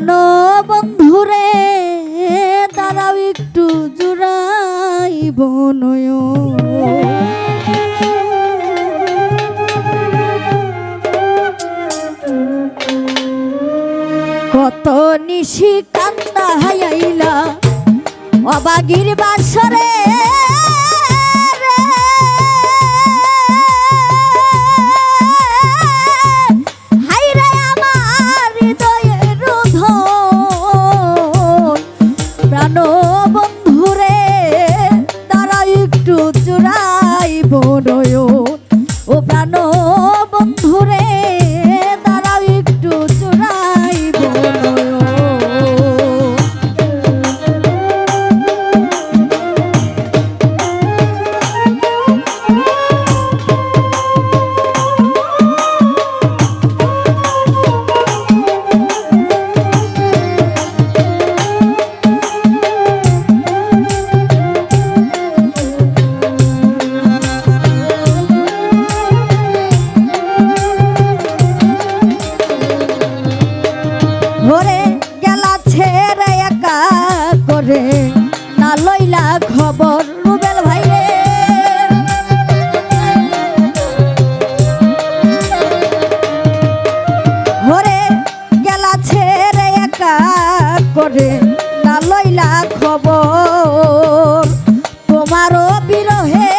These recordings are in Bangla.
জানো বন্ধুরে দাঁড়াও একটু জুড়াই বনয় কত নিশি কান্দা হাইলা অবাগির বাসরে চুচুরাই বড় ও প্রাণ বন্ধুরে কারো বিরহে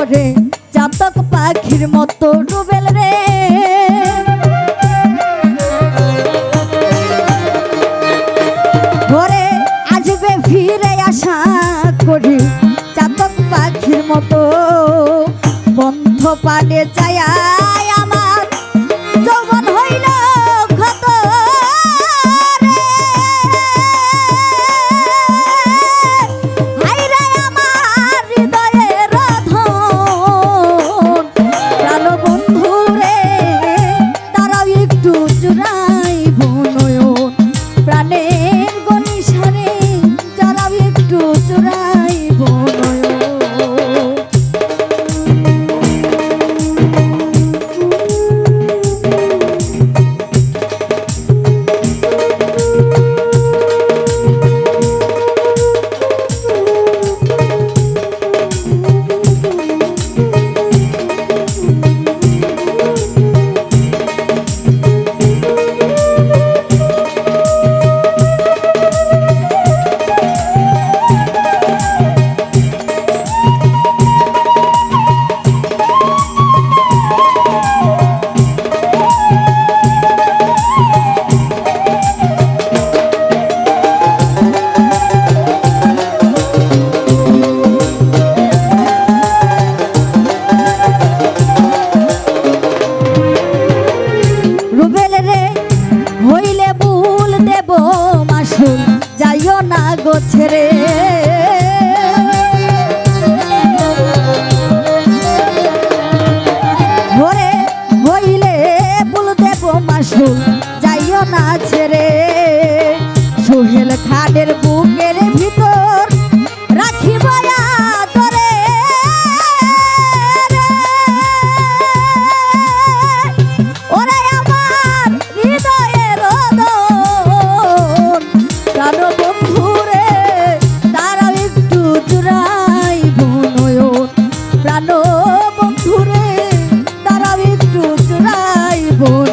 করে চাতক পাখির মতো ডুবেল রে। ঘরে আসবে ফির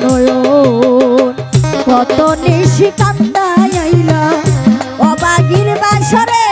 নয়ন কত নিশিকান্দাইলা অবাগির বাসরে